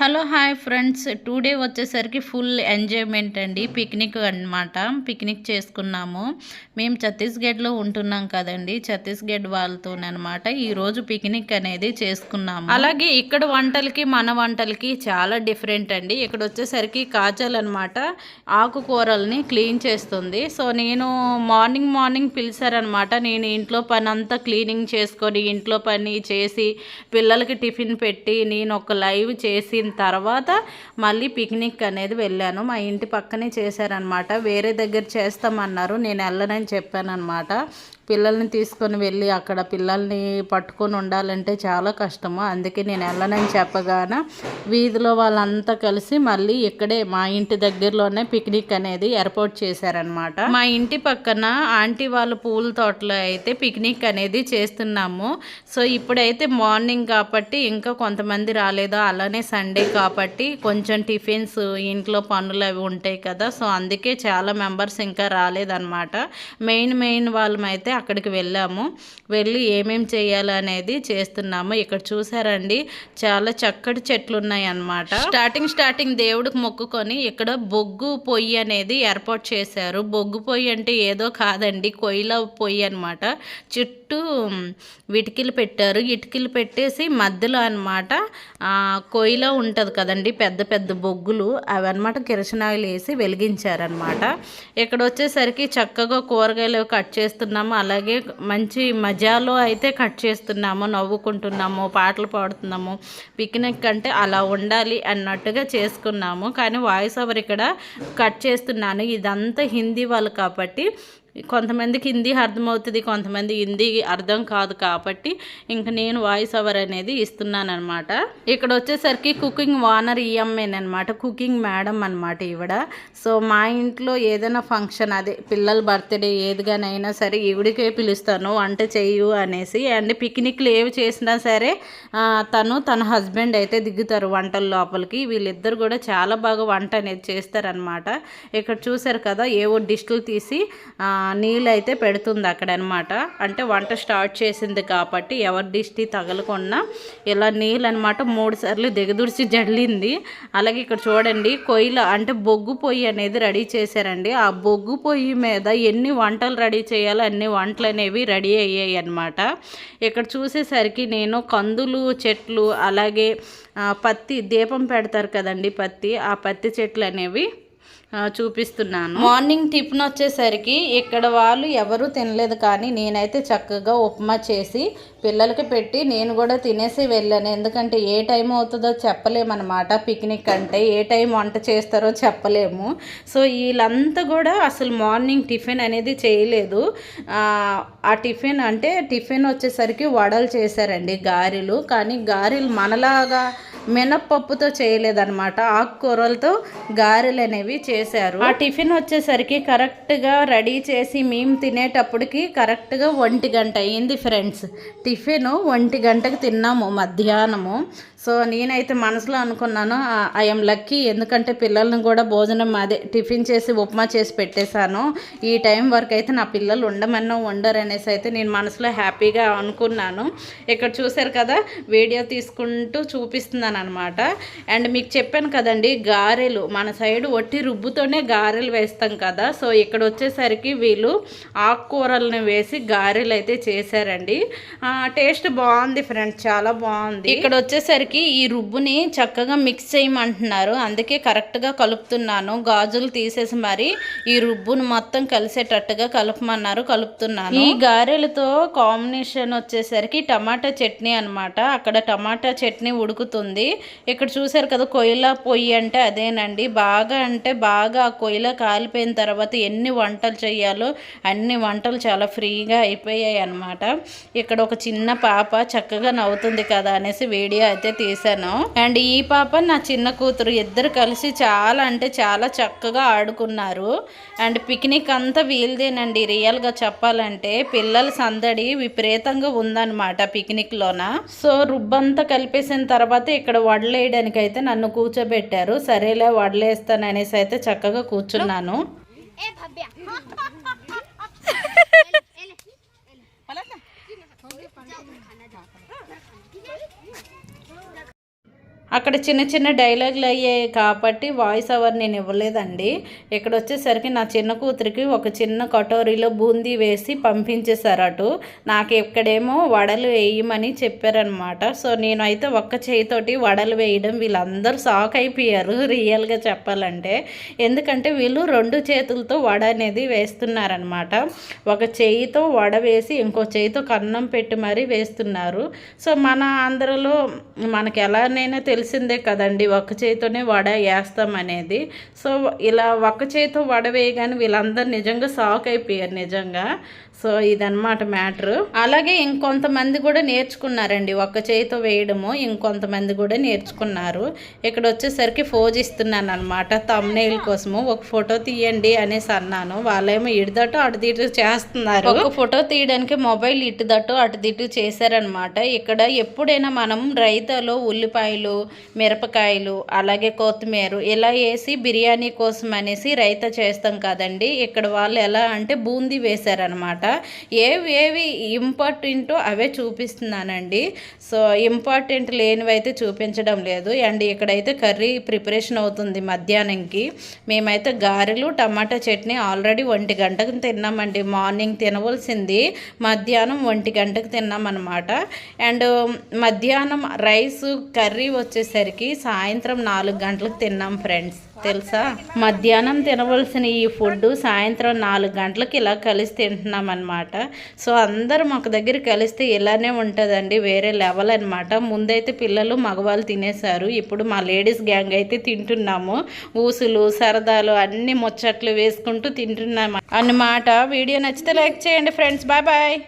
Hello hi friends. Two day వచ్చేసరికి full enjoyment అండి. Picnic అన్నమాట. పిక్నిక్ చేసుకున్నాము. మేము ఛత్తీస్గఢ్లో ఉంటున్నాం కదండి. ఛత్తీస్గఢ్ వాళ్ళతోనమాట ఈరోజు పిక్నిక్ అనేది చేసుకున్నాము. అలాగే ఇక్కడ వంటలకి మన వంటలకి చాలా డిఫరెంట్ అండి. ఇక్కడ వచ్చేసరికి కాజల్ అనమాట ఆకుకూరల్ని క్లీన్ చేస్తుంది. సో నేను మార్నింగ్ మార్నింగ్ పిలిచారనమాట నేను ఇంట్లో పని అంతా క్లీనింగ్ చేసుకొని ఇంట్లో పని చేసి పిల్లలకి టిఫిన్ పెట్టి నేను ఒక లైవ్ చేసి చేసిన తర్వాత మళ్ళీ పిక్నిక్ అనేది వెళ్ళాను. మా ఇంటి పక్కనే చేశారనమాట వేరే దగ్గర చేస్తామన్నారు. నేను వెళ్ళనని చెప్పాను అనమాట పిల్లల్ని తీసుకొని వెళ్ళి అక్కడ పిల్లల్ని పట్టుకొని ఉండాలంటే చాలా కష్టము. అందుకే నేను వెళ్ళనని చెప్పగాన వీధిలో వాళ్ళంతా కలిసి మళ్ళీ ఇక్కడే మా ఇంటి దగ్గరలోనే పిక్నిక్ అనేది ఏర్పాటు చేశారనమాట మా ఇంటి పక్కన ఆంటీ వాళ్ళ పూల తోటలో అయితే పిక్నిక్ అనేది చేస్తున్నాము. సో ఇప్పుడైతే మార్నింగ్ కాబట్టి ఇంకా కొంతమంది రాలేదు. అలానే సండే కాబట్టి కొంచెం టిఫిన్స్ ఇంట్లో పనులు అవి ఉంటాయి కదా. సో అందుకే చాలా మెంబర్స్ ఇంకా రాలేదన్నమాట. మెయిన్ మెయిన్ వాళ్ళమైతే అక్కడికి వెళ్ళాము. వెళ్ళి ఏమేం చేయాలనేది చేస్తున్నాము. ఇక్కడ చూసారండి చాలా చక్కటి చెట్లు ఉన్నాయి అన్నమాట స్టార్టింగ్ స్టార్టింగ్ దేవుడికి మొక్కుకొని ఇక్కడ బొగ్గు పొయ్యి అనేది ఏర్పాటు చేశారు. బొగ్గు పొయ్యి అంటే ఏదో కాదండి కొయ్యిల పొయ్యి అనమాట చుట్టూ ఇటుకలు పెట్టారు. ఇటుకలు పెట్టేసి మధ్యలో అనమాట కొయ్యిల ఉంటుంది కదండి పెద్ద పెద్ద బొగ్గులు అవి అనమాట కిరసనాయిలు వేసి వెలిగించారనమాట ఇక్కడ వచ్చేసరికి చక్కగా కూరగాయలు కట్ చేస్తున్నాము. అలాగే మంచి మజాలో అయితే కట్ చేస్తున్నాము నవ్వుకుంటున్నాము పాటలు పాడుతున్నాము. పిక్నిక్ అంటే అలా ఉండాలి అన్నట్టుగా చేసుకున్నాము. కానీ వాయిస్ ఓవర్ ఇక్కడ కట్ చేస్తున్నాను. ఇదంతా హిందీ వాళ్ళు కాబట్టి కొంతమందికి హిందీ అర్థమవుతుంది కొంతమంది హిందీ అర్థం కాదు కాబట్టి ఇంక నేను వాయిస్ ఓవర్ అనేది ఇస్తున్నాను అనమాట ఇక్కడ వచ్చేసరికి కుకింగ్ వానర్ ఈఎంఏన్ అనమాట కుకింగ్ మేడం అనమాట ఈవిడ. సో మా ఇంట్లో ఏదైనా ఫంక్షన్ అదే పిల్లల బర్త్డే ఏదిగానైనా సరే ఈవిడికే పిలుస్తాను వంట చెయ్యు అనేసి. అండ్ పిక్నిక్లు ఏవి చేసినా సరే తను తన హస్బెండ్ అయితే దిగుతారు వంటల లోపలికి. వీళ్ళిద్దరు కూడా చాలా బాగా వంట అనేది చేస్తారనమాట ఇక్కడ చూసారు కదా ఏవో డిష్లు తీసి నీళ్ళు అయితే పెడుతుంది అక్కడ అనమాట అంటే వంట స్టార్ట్ చేసింది కాబట్టి ఎవరి దిష్టి తగలకుండా ఇలా నీళ్ళు అనమాట మూడు సార్లు దిగదుడిచి జల్లింది. అలాగే ఇక్కడ చూడండి కొయ్యల అంటే బొగ్గు పొయ్యి అనేది రెడీ చేశారండి. ఆ బొగ్గు పొయ్యి మీద ఎన్ని వంటలు రెడీ చేయాలో అన్ని వంటలు అనేవి రెడీ అయ్యాయి అనమాట ఇక్కడ చూసేసరికి నేను కందులు చెట్లు అలాగే పత్తి దీపం పెడతారు కదండి పత్తి. ఆ పత్తి చెట్లు అనేవి చూపిస్తున్నాను. మార్నింగ్ టిఫిన్ వచ్చేసరికి ఇక్కడ వాళ్ళు ఎవరు తినలేదు కానీ నేనైతే చక్కగా ఉప్మా చేసి పిల్లలకి పెట్టి నేను కూడా తినేసి వెళ్ళాను. ఎందుకంటే ఏ టైం అవుతుందో చెప్పలేమన్నమాట పిక్నిక్ అంటే ఏ టైం వంట చేస్తారో చెప్పలేము. సో వీళ్ళంతా కూడా అసలు మార్నింగ్ టిఫిన్ అనేది చేయలేదు. ఆ టిఫిన్ అంటే టిఫిన్ వచ్చేసరికి వడలు చేశారండి గారెలు. కానీ గారెలు మనలాగా మినప్పప్పుతో చేయలేదన్నమాట. ఆకుకూరలతో గారెలు అనేవి చేశారు. ఆ టిఫిన్ వచ్చేసరికి కరెక్ట్గా రెడీ చేసి మేము తినేటప్పటికి కరెక్ట్గా ఒంటి గంట అయింది ఫ్రెండ్స్. టిఫిన్ ఒంటి గంటకు తిన్నాము మధ్యాహ్నము. సో నేనైతే మనసులో అనుకున్నాను ఐఎమ్ లక్కీ ఎందుకంటే పిల్లల్ని కూడా భోజనం అదే టిఫిన్ చేసి ఉప్మా చేసి పెట్టేశాను. ఈ టైం వరకు అయితే నా పిల్లలు ఉండమన్నా ఉండరు అనేసి అయితే నేను మనసులో హ్యాపీగా అనుకున్నాను. ఇక్కడ చూశారు కదా వీడియో తీసుకుంటూ చూపిస్తున్నాను అనమాట అండ్ మీకు చెప్పాను కదండి గారెలు మన సైడ్ ఒట్టి రుబ్బుతోనే గారెలు వేస్తాం కదా. సో ఇక్కడ వచ్చేసరికి వీళ్ళు ఆకుకూరలను వేసి గారెలు అయితే చేశారండి. టేస్ట్ బాగుంది ఫ్రెండ్స్ చాలా బాగుంది. ఇక్కడ వచ్చేసరికి వచ్చేసరికి ఈ రుబ్బుని చక్కగా మిక్స్ చేయమంటున్నారు. అందుకే కరెక్ట్గా కలుపుతున్నాను. గాజులు తీసేసి మరి ఈ రుబ్బును మొత్తం కలిసేటట్టుగా కలుపమన్నారు కలుపుతున్నాను. ఈ గారెలతో కాంబినేషన్ వచ్చేసరికి టమాటా చట్నీ అనమాట అక్కడ టమాటా చట్నీ ఉడుకుతుంది. ఇక్కడ చూసారు కదా కొయ్యలా పొయ్యి అంటే అదేనండి. బాగా అంటే బాగా ఆ కొయ్యలా కాలిపోయిన తర్వాత ఎన్ని వంటలు చేయాలో అన్ని వంటలు చాలా ఫ్రీగా అయిపోయాయి అనమాట ఇక్కడ ఒక చిన్న పాప చక్కగా నవ్వుతుంది కదా అనేసి వీడియో అయితే తీసాను అండ్ ఈ పాప నా చిన్న కూతురు ఇద్దరు కలిసి చాలా అంటే చాలా చక్కగా ఆడుకున్నారు. అండ్ పిక్నిక్ అంతా వీల్దేనండి రియల్గా చెప్పాలంటే. పిల్లల సందడి విపరీతంగా ఉందన్నమాట పిక్నిక్లోన సో రుబ్బంతా కలిపేసిన తర్వాత ఇక్కడ వడలేయడానికి అయితే నన్ను కూర్చోబెట్టారు. సరేలే వడలేస్తాను అనేసి అయితే చక్కగా కూర్చున్నాను. అక్కడ చిన్న చిన్న డైలాగులు అయ్యాయి కాబట్టి వాయిస్ ఓవర్ నేను ఇవ్వలేదండి. ఇక్కడ వచ్చేసరికి నా చిన్న కూతురికి ఒక చిన్న కటోరీలో బూందీ వేసి పంపించేశారు అటు. నాకు ఇక్కడేమో వడలు వేయమని చెప్పారనమాట సో నేనైతే ఒక్క చేయితోటి వడలు వేయడం వీళ్ళందరూ షాక్ అయిపోయారు రియల్గా చెప్పాలంటే. ఎందుకంటే వీళ్ళు రెండు చేతులతో వడ అనేది వేస్తున్నారనమాట ఒక చేయితో వడ వేసి ఇంకో చేయితో కన్నం పెట్టి మరీ వేస్తున్నారు. సో మన ఆంధ్రలో మనకి ఎలానైనా తెలిసిందే కదండి ఒక్క చేతితోనే వడ వేస్తాం అనేది. సో ఇలా ఒక్క చేతితో వడ వేయగానే వీళ్ళందరూ నిజంగా షాక్ అయిపోయారు నిజంగా. సో ఇదన్నమాట మ్యాటర్. అలాగే ఇంకొంతమంది కూడా నేర్చుకున్నారండి ఒక్క చేయితో వేయడము. ఇంకొంతమంది కూడా నేర్చుకున్నారు. ఇక్కడ వచ్చేసరికి ఫోజ్ ఇస్తున్నాను అనమాట తమ్నేల్ కోసము. ఒక ఫోటో తీయండి అనేసి అన్నాను. వాళ్ళేమో ఇటుదట్టు అటు చేస్తున్నారు. ఒక ఫోటో తీయడానికి మొబైల్ ఇటుదట్టు అటు తిట్టు చేశారనమాట ఇక్కడ ఎప్పుడైనా మనం రైతాలో ఉల్లిపాయలు మిరపకాయలు అలాగే కొత్తిమీర ఇలా వేసి బిర్యానీ కోసం అనేసి రైత చేస్తాం కదండి. ఇక్కడ వాళ్ళు ఎలా అంటే బూందీ వేశారనమాట ఏవి ఏవి ఇంపార్టెంటో అవే చూపిస్తున్నానండి. సో ఇంపార్టెంట్ లేనివైతే చూపించడం లేదు. అండ్ ఇక్కడైతే కర్రీ ప్రిపరేషన్ అవుతుంది మధ్యాహ్నంకి. మేమైతే గారెలు టమాటా చట్నీ ఆల్రెడీ ఒంటి గంటకు తిన్నామండి. మార్నింగ్ తినవలసింది మధ్యాహ్నం ఒంటి గంటకు తిన్నామన్నమాట. అండ్ మధ్యాహ్నం రైస్ కర్రీ వచ్చి వచ్చేసరికి సాయంత్రం నాలుగు గంటలకు తిన్నాం ఫ్రెండ్స్. తెలుసా? మధ్యాహ్నం తినవలసిన ఈ ఫుడ్ సాయంత్రం నాలుగు గంటలకు ఇలా కలిసి తింటున్నాం అనమాట సో అందరం ఒక దగ్గర కలిస్తే ఇలానే ఉంటుందండి వేరే లెవెల్ అనమాట ముందైతే పిల్లలు మగవాళ్ళు తినేశారు. ఇప్పుడు మా లేడీస్ గ్యాంగ్ అయితే తింటున్నాము. ఊసులు సరదాలు అన్ని ముచ్చట్లు వేసుకుంటూ తింటున్నాము అన్నమాట. వీడియో నచ్చితే లైక్ చేయండి ఫ్రెండ్స్. Bye bye.